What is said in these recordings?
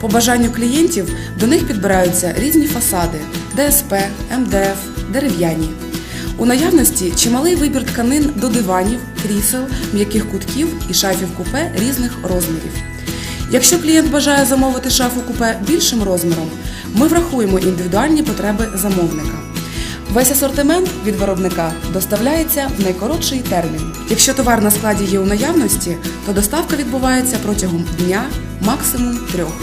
По бажанню клієнтів до них підбираються різні фасади ДСП, МДФ, дерев'яні. У наявності чималий вибір тканин до диванів, крісел, м'яких кутків і шафів купе різних розмірів. Якщо клієнт бажає замовити шафу купе більшим розміром, ми врахуємо індивідуальні потреби замовника. Весь асортимент від виробника доставляється в найкоротший термін. Якщо товар на складі є у наявності, то доставка відбувається протягом дня, максимум трьох.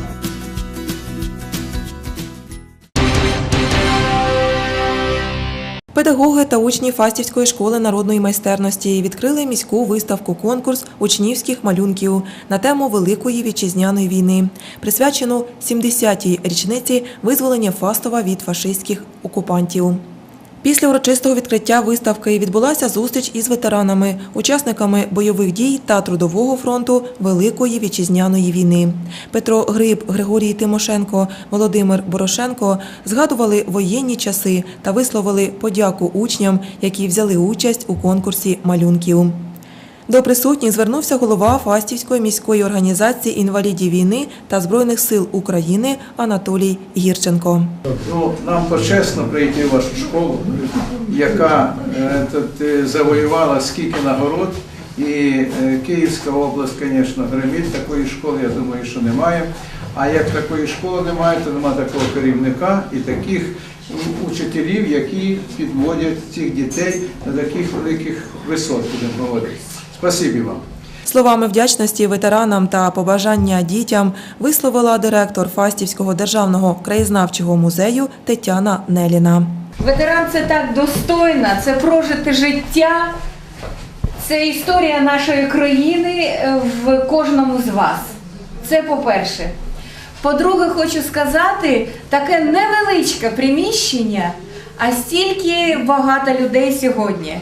Педагоги та учні Фастівської школи народної майстерності відкрили міську виставку конкурс учнівських малюнків на тему Великої вітчизняної війни, присвячену 70-й річниці визволення Фастова від фашистських окупантів. Після урочистого відкриття виставки відбулася зустріч із ветеранами, учасниками бойових дій та трудового фронту Великої вітчизняної війни. Петро Гриб, Григорій Тимошенко, Володимир Борошенко згадували воєнні часи та висловили подяку учням, які взяли участь у конкурсі малюнків. До присутніх звернувся голова Фастівської міської організації інвалідів війни та Збройних сил України Анатолій Гірченко. Ну, нам почесно прийти в вашу школу, яка е, тут, е, завоювала скільки нагород. І е, Київська область, звісно, гримить такої школи, я думаю, що немає. А як такої школи немає, то немає такого керівника і таких учителів, які підводять цих дітей на таких великих висот, будемо говорити. Спасибі вам. Словами вдячності ветеранам та побажання дітям висловила директор Фастівського державного краєзнавчого музею Тетяна Неліна. Ветеран це так достойно, це прожите життя, це історія нашої країни е, в кожному з вас. Це по-перше. По-друге, хочу сказати, таке невеличке приміщення, а стільки багато людей сьогодні.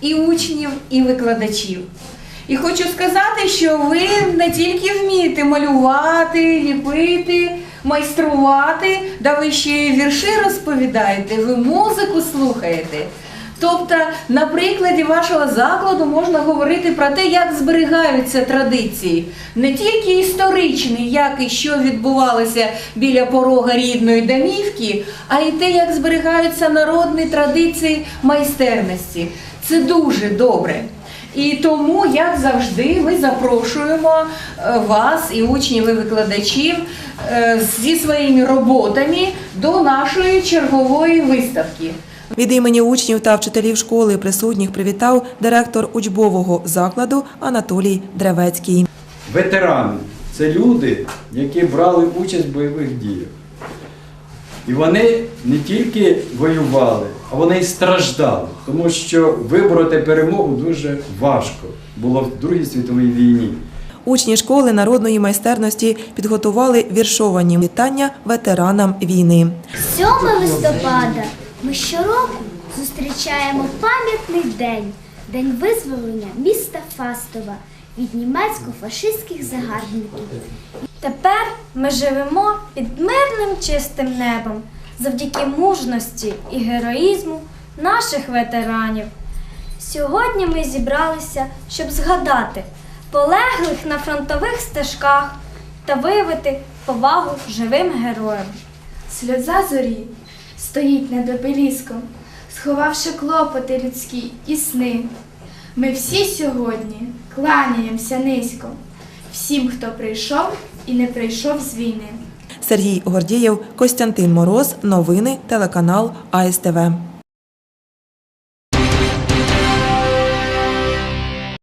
І учнів, і викладачів. І хочу сказати, що ви не тільки вмієте малювати, ліпити, майструвати, да ви ще й вірші розповідаєте, ви музику слухаєте. Тобто, на прикладі вашого закладу можна говорити про те, як зберігаються традиції, не тільки історичні, як і що відбувалося біля порога рідної домівки, а й те, як зберігаються народні традиції майстерності. Це дуже добре. І тому, як завжди, ми запрошуємо е, вас і учнів і викладачів е, зі своїми роботами до нашої чергової виставки. Від імені учнів та вчителів школи присутніх привітав директор учбового закладу Анатолій Древецький. Ветерани це люди, які брали участь в бойових діях. І вони не тільки воювали, а вони й страждали, тому що вибороти перемогу дуже важко було в Другій світовій війні. Учні школи народної майстерності підготували віршовані вітання ветеранам війни. 7 листопада ми щороку зустрічаємо пам'ятний день, день визволення міста Фастова від німецько-фашистських загарбників. Тепер ми живемо під мирним чистим небом завдяки мужності і героїзму наших ветеранів. Сьогодні ми зібралися, щоб згадати полеглих на фронтових стежках та виявити повагу живим героям. Сльоза зорі стоїть над обеліском, сховавши клопоти людські і сни. Ми всі сьогодні кланяємося низько всім, хто прийшов і не прийшов з війни. Сергій Гордієв, Костянтин Мороз. Новини телеканал АСТВ.